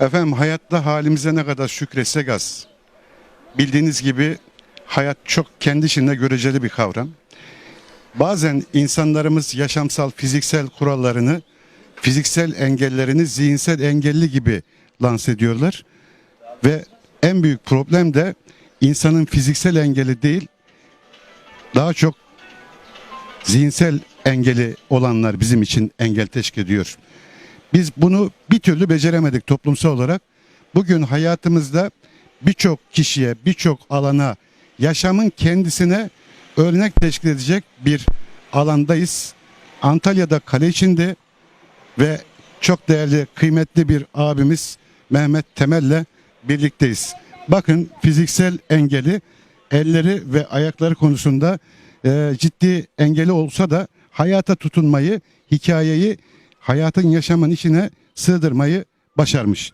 Efendim hayatta halimize ne kadar şükretsek az. Bildiğiniz gibi hayat çok kendi içinde göreceli bir kavram. Bazen insanlarımız yaşamsal fiziksel kurallarını, fiziksel engellerini zihinsel engelli gibi lanse ediyorlar. Ve en büyük problem de insanın fiziksel engeli değil, daha çok zihinsel engeli olanlar bizim için engel teşkil ediyor. Biz bunu bir türlü beceremedik toplumsal olarak. Bugün hayatımızda birçok kişiye, birçok alana, yaşamın kendisine örnek teşkil edecek bir alandayız. Antalya'da kale içinde ve çok değerli, kıymetli bir abimiz Mehmet Temel'le birlikteyiz. Bakın fiziksel engeli, elleri ve ayakları konusunda e, ciddi engeli olsa da hayata tutunmayı, hikayeyi hayatın yaşamın içine sığdırmayı başarmış.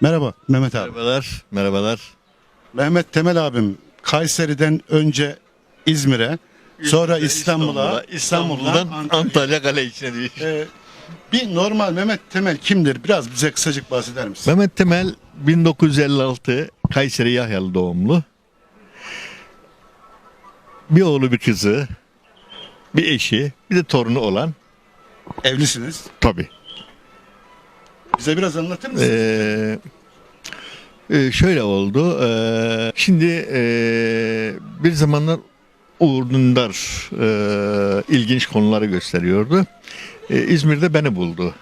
Merhaba Mehmet abi. Merhabalar, merhabalar. Mehmet Temel abim Kayseri'den önce İzmir'e, sonra İstanbul'a, İstanbul'dan Antalya'ya. Antalya Kale içine değil. Ee, bir normal Mehmet Temel kimdir? Biraz bize kısacık bahseder misin? Mehmet Temel 1956 Kayseri Yahyalı doğumlu. Bir oğlu bir kızı, bir eşi, bir de torunu olan Evlisiniz. tabi. Bize biraz anlatır mısın? Ee, e, şöyle oldu. ee, şimdi ee, bir zamanlar Uğur Dündar ee, ilginç konuları gösteriyordu. Ee, İzmir'de beni buldu.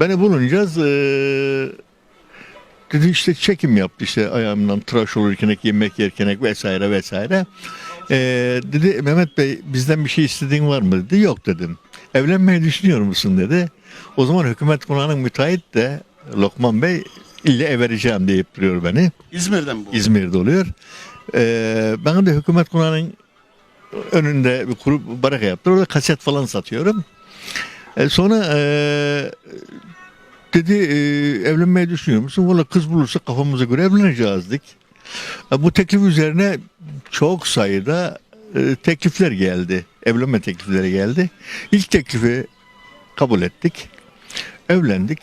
Beni bulunca ee, dedi işte çekim yaptı işte ayağımdan tıraş olurken yemek yerken vesaire vesaire. Ee, dedi Mehmet Bey bizden bir şey istediğin var mı dedi. Yok dedim. Evlenmeyi düşünüyor musun dedi. O zaman hükümet konağının müteahhit de Lokman Bey ille ev vereceğim deyip duruyor beni. İzmir'den bu. İzmir'de oluyor. Ee, ben de hükümet konağının önünde bir kurup baraka yaptı. Orada kaset falan satıyorum. Ee, sonra ee, dedi ee, evlenmeyi düşünüyor musun? Valla kız bulursa kafamıza göre evleneceğiz dedik. Ee, Bu teklif üzerine çok sayıda ee, teklifler geldi. Evlenme teklifleri geldi. İlk teklifi kabul ettik. Evlendik.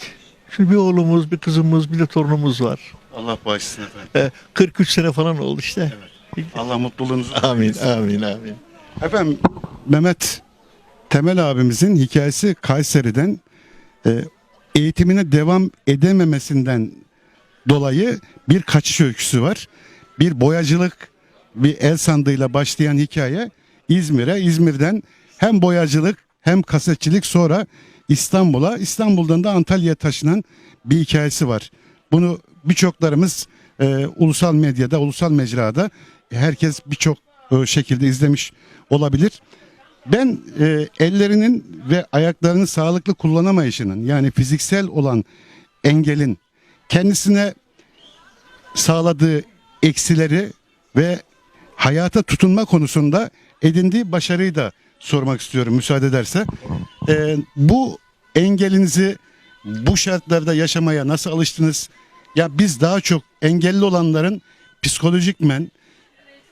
Şimdi bir oğlumuz, bir kızımız, bir de torunumuz var. Allah bağışlasın efendim. Ee, 43 sene falan oldu işte. Allah mutluluğunuzu Amin, amin, amin. Efendim Mehmet Temel abimizin hikayesi Kayseri'den e, eğitimine devam edememesinden dolayı bir kaçış öyküsü var. Bir boyacılık bir el sandığıyla başlayan hikaye İzmir'e, İzmir'den hem boyacılık hem kasetçilik sonra İstanbul'a, İstanbul'dan da Antalya'ya taşınan bir hikayesi var. Bunu birçoklarımız e, ulusal medyada, ulusal mecrada herkes birçok e, şekilde izlemiş olabilir. Ben e, ellerinin ve ayaklarını sağlıklı kullanamayışının yani fiziksel olan engelin kendisine sağladığı eksileri ve hayata tutunma konusunda edindiği başarıyı da sormak istiyorum müsaade ederse. E, bu engelinizi bu şartlarda yaşamaya nasıl alıştınız? Ya biz daha çok engelli olanların psikolojikmen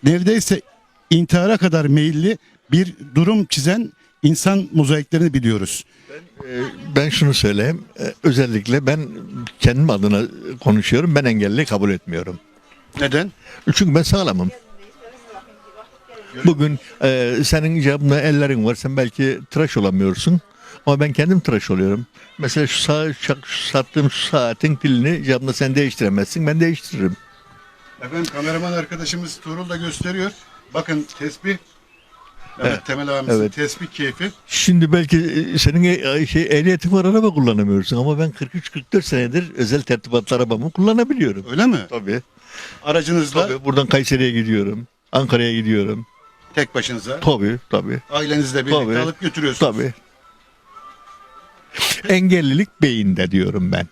neredeyse intihara kadar meyilli bir durum çizen insan mozaiklerini biliyoruz. Ee, Ben şunu söyleyeyim. Ee, Özellikle ben kendim adına konuşuyorum. Ben engelli kabul etmiyorum. Neden? Çünkü ben sağlamım. Bugün e, senin icabında ellerin var. Sen belki tıraş olamıyorsun. Ama ben kendim tıraş oluyorum. Mesela şu, sağ, şu sattığım şu saatin pilini icabında sen değiştiremezsin. Ben değiştiririm. Efendim kameraman arkadaşımız Tuğrul da gösteriyor. Bakın tesbih. Evet, Evet, Temel abimizin evet. tesbih keyfi. Şimdi belki e, senin e, şey ehliyetin var araba kullanamıyorsun ama ben 43-44 senedir özel tertibatlı arabamı kullanabiliyorum. Öyle mi? Tabii. Aracınızla Tabii buradan Kayseri'ye gidiyorum. Ankara'ya gidiyorum. Tek başınıza Tabii tabii. ailenizle birlikte Tabii. alıp götürüyorsunuz. Tabii. Engellilik beyinde diyorum ben.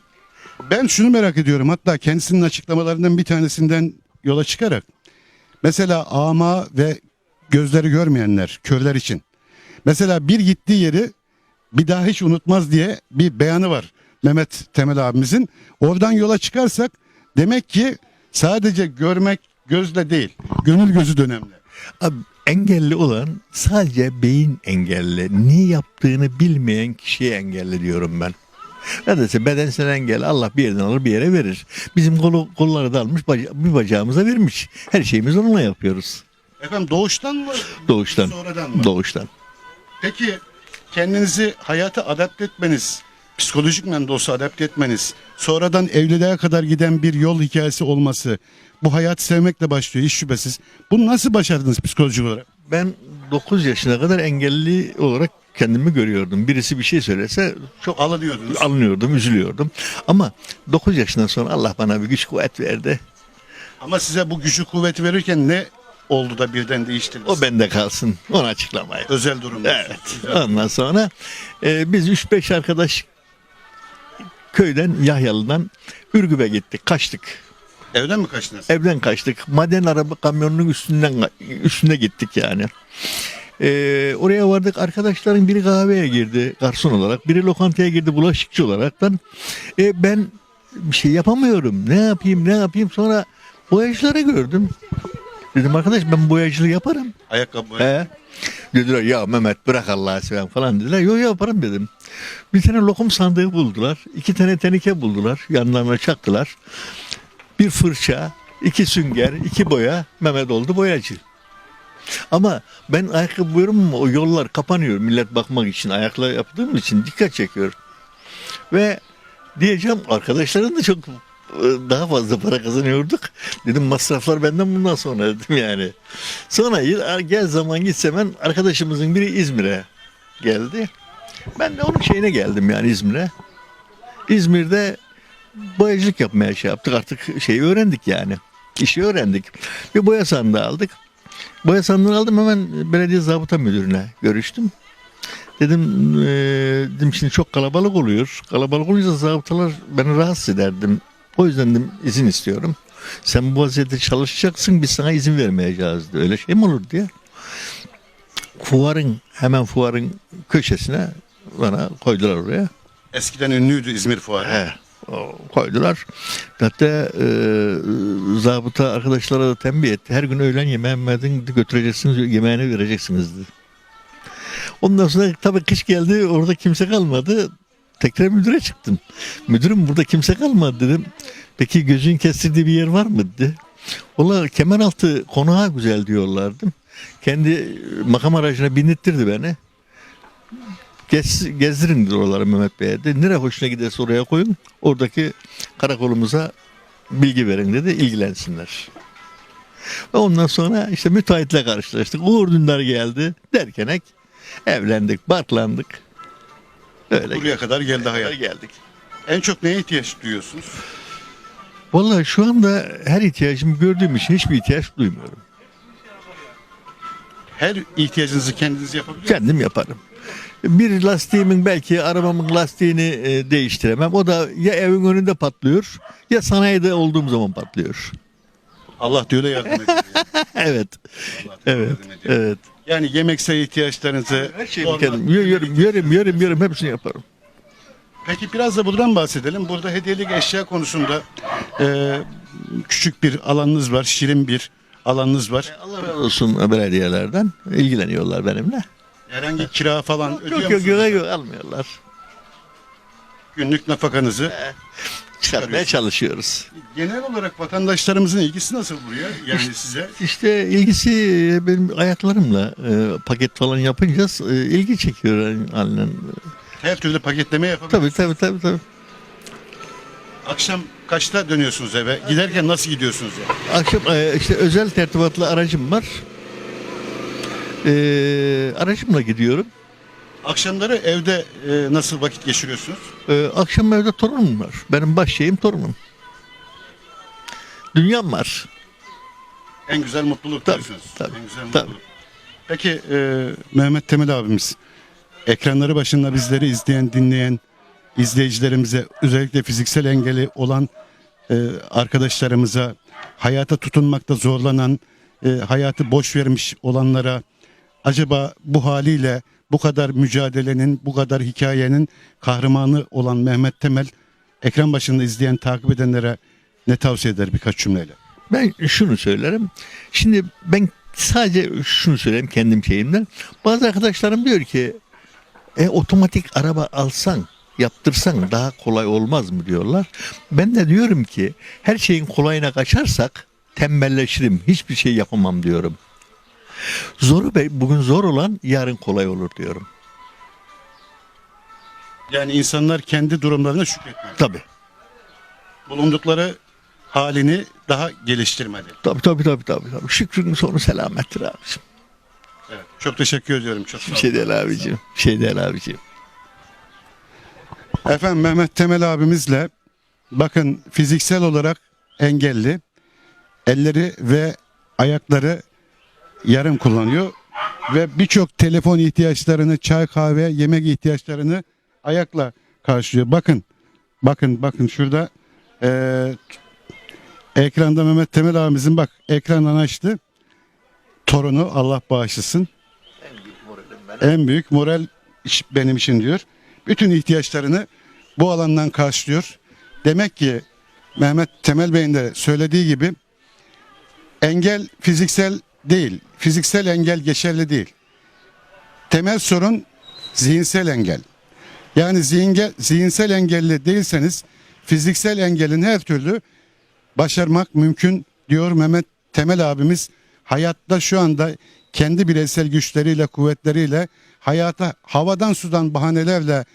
Ben şunu merak ediyorum hatta kendisinin açıklamalarından bir tanesinden yola çıkarak mesela ama ve gözleri görmeyenler, körler için mesela bir gittiği yeri bir daha hiç unutmaz diye bir beyanı var Mehmet Temel abimizin. Oradan yola çıkarsak demek ki sadece görmek gözle değil, gönül gözü de önemli. Abi, engelli olan sadece beyin engelli. Ne yaptığını bilmeyen kişiye engelli diyorum ben. Neredeyse bedensel engel Allah bir yerden alır bir yere verir. Bizim kolu, kolları da almış baca- bir bacağımıza vermiş. Her şeyimizi onunla yapıyoruz. Efendim doğuştan mı? Doğuştan. Sonradan mı? Doğuştan. Peki kendinizi hayata adapte etmeniz, psikolojik de olsa adapte etmeniz, sonradan evliliğe kadar giden bir yol hikayesi olması, bu hayatı sevmekle başlıyor hiç şüphesiz. Bunu nasıl başardınız psikolojik olarak? Ben 9 yaşına kadar engelli olarak kendimi görüyordum. Birisi bir şey söylese çok Alınıyordunuz. alınıyordum, üzülüyordum. Ama 9 yaşından sonra Allah bana bir güç kuvvet verdi. Ama size bu gücü kuvveti verirken ne oldu da birden değiştirdiniz? O bende kalsın. Onu açıklamayın. özel durumda. Evet. Ondan sonra e, biz 3-5 arkadaş köyden Yahyalı'dan Ürgüp'e gittik. Kaçtık. Evden mi kaçtınız? Evden kaçtık. Maden araba kamyonunun üstünden üstüne gittik yani. E, oraya vardık. Arkadaşların biri kahveye girdi garson olarak. Biri lokantaya girdi bulaşıkçı olaraktan. E, ben bir şey yapamıyorum. Ne yapayım ne yapayım. Sonra boyacıları gördüm. Dedim arkadaş ben boyacılığı yaparım. Ayakkabı. He. Dediler ya Mehmet bırak Allah'ı seven falan dediler. Yok yaparım dedim. Bir tane lokum sandığı buldular. iki tane tenike buldular. Yanlarına çaktılar. Bir fırça, iki sünger, iki boya. Mehmet oldu boyacı. Ama ben ayakkabı boyuyorum ama o yollar kapanıyor. Millet bakmak için ayakla yaptığım için dikkat çekiyor. Ve diyeceğim arkadaşların da çok e, daha fazla para kazanıyorduk. Dedim masraflar benden bundan sonra dedim yani. Sonra gel zaman gitse ben arkadaşımızın biri İzmir'e geldi. Ben de onun şeyine geldim yani İzmir'e. İzmir'de boyacılık yapmaya şey yaptık artık şeyi öğrendik yani. İşi öğrendik. Bir boya sandığı aldık. Boya sandığını aldım hemen belediye zabıta müdürüne görüştüm. Dedim, eee, dedim şimdi çok kalabalık oluyor. Kalabalık olunca zabıtalar beni rahatsız ederdim. O yüzden dedim izin istiyorum. Sen bu vaziyette çalışacaksın biz sana izin vermeyeceğiz. dedi. Öyle şey mi olur diye. Fuarın hemen fuarın köşesine bana koydular oraya. Eskiden ünlüydü İzmir Fuarı. He, o koydular. Hatta e, zabıta arkadaşlara da tembih etti. Her gün öğlen yemeğini götüreceksiniz, yemeğini vereceksiniz dedi. Ondan sonra tabii kış geldi orada kimse kalmadı. Tekrar müdüre çıktım. Müdürüm burada kimse kalmadı dedim. Peki gözün kestirdiği bir yer var mı dedi. Valla Kemeraltı konağı güzel diyorlardı. Kendi makam aracına bindirtti beni. Gez, gezdirin dedi oraları Mehmet Bey'e. Dedi, nereye hoşuna giderse oraya koyun. Oradaki karakolumuza bilgi verin dedi. ilgilensinler. Ve ondan sonra işte müteahhitle karşılaştık. Uğur Dündar geldi derken evlendik, barklandık. Öyle Buraya kadar geldi hayat. geldik. En çok neye ihtiyaç duyuyorsunuz? Vallahi şu anda her ihtiyacımı gördüğüm için hiçbir ihtiyaç duymuyorum. Her ihtiyacınızı kendiniz yapabiliyor musunuz? Kendim yaparım. Bir lastiğimin belki arabamın lastiğini e, değiştiremem. O da ya evin önünde patlıyor ya sanayide olduğum zaman patlıyor. Allah diyor da yardım ediyor. evet. Allah diyor, Evet. yardım ediyor. Evet. Yani yemeksel ihtiyaçlarınızı Her şeyi normal- kendim yerim, yerim, yerim, yerim, hepsini yaparım. Peki biraz da buradan bahsedelim. Burada hediyelik eşya konusunda e, küçük bir alanınız var, şirin bir alanınız var. Allah razı olsun belediyelerden ilgileniyorlar benimle. Herhangi kira falan ödüyor Yok yok musunuz? yok, yok almıyorlar. Günlük nafakanızı. Çıkarmaya çalışıyoruz. Genel olarak vatandaşlarımızın ilgisi nasıl buraya? Yani size İşte ilgisi benim ayaklarımla e, paket falan yapınca e, ilgi çekiyor yani, her türlü paketleme yapabilirsiniz. Tabii tabii tabii tabii. Akşam kaçta dönüyorsunuz eve? Giderken nasıl gidiyorsunuz? Yani? Akşam e, işte özel tertibatlı aracım var. E, aracımla gidiyorum. Akşamları evde e, nasıl vakit geçiriyorsunuz? E, akşam evde torunum var. Benim baş şeyim torunum. Dünyam var. En güzel mutluluk Tabii, diyorsunuz. tabii, en güzel tabii. mutluluk. Peki e, Mehmet Temel abimiz ekranları başında bizleri izleyen, dinleyen izleyicilerimize özellikle fiziksel engeli olan e, arkadaşlarımıza hayata tutunmakta zorlanan e, hayatı boş vermiş olanlara acaba bu haliyle bu kadar mücadelenin, bu kadar hikayenin kahramanı olan Mehmet Temel ekran başında izleyen, takip edenlere ne tavsiye eder birkaç cümleyle? Ben şunu söylerim. Şimdi ben sadece şunu söyleyeyim kendim şeyimden. Bazı arkadaşlarım diyor ki e, otomatik araba alsan yaptırsan daha kolay olmaz mı diyorlar. Ben de diyorum ki her şeyin kolayına kaçarsak tembelleşirim. Hiçbir şey yapamam diyorum. Zoru be- bugün zor olan yarın kolay olur diyorum. Yani insanlar kendi durumlarına şükretmeli. Tabii. Bulundukları halini daha geliştirmeli. Tabii tabii tabii tabii. tabii. Şükrün sonu selamettir abicim. Evet. Çok teşekkür ediyorum. Çok sağ Bir olun. şey değil abicim. Şey değil abicim. Efendim Mehmet Temel abimizle bakın fiziksel olarak engelli. Elleri ve ayakları yarım kullanıyor ve birçok telefon ihtiyaçlarını, çay kahve, yemek ihtiyaçlarını ayakla karşılıyor. Bakın, bakın, bakın şurada eee, ekranda Mehmet Temel abimizin bak ekrandan açtı. Torunu Allah bağışlasın. En büyük moral iş benim için diyor. Bütün ihtiyaçlarını bu alandan karşılıyor. Demek ki Mehmet Temel Bey'in de söylediği gibi engel fiziksel değil. Fiziksel engel geçerli değil. Temel sorun zihinsel engel. Yani zihinsel, zihinsel engelli değilseniz fiziksel engelin her türlü başarmak mümkün diyor Mehmet Temel abimiz. Hayatta şu anda kendi bireysel güçleriyle, kuvvetleriyle hayata havadan sudan bahanelerle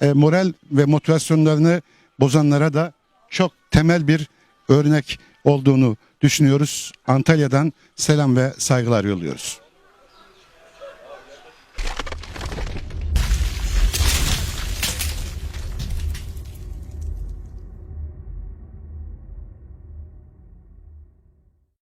e, moral ve motivasyonlarını bozanlara da çok temel bir örnek olduğunu düşünüyoruz. Antalya'dan selam ve saygılar yolluyoruz.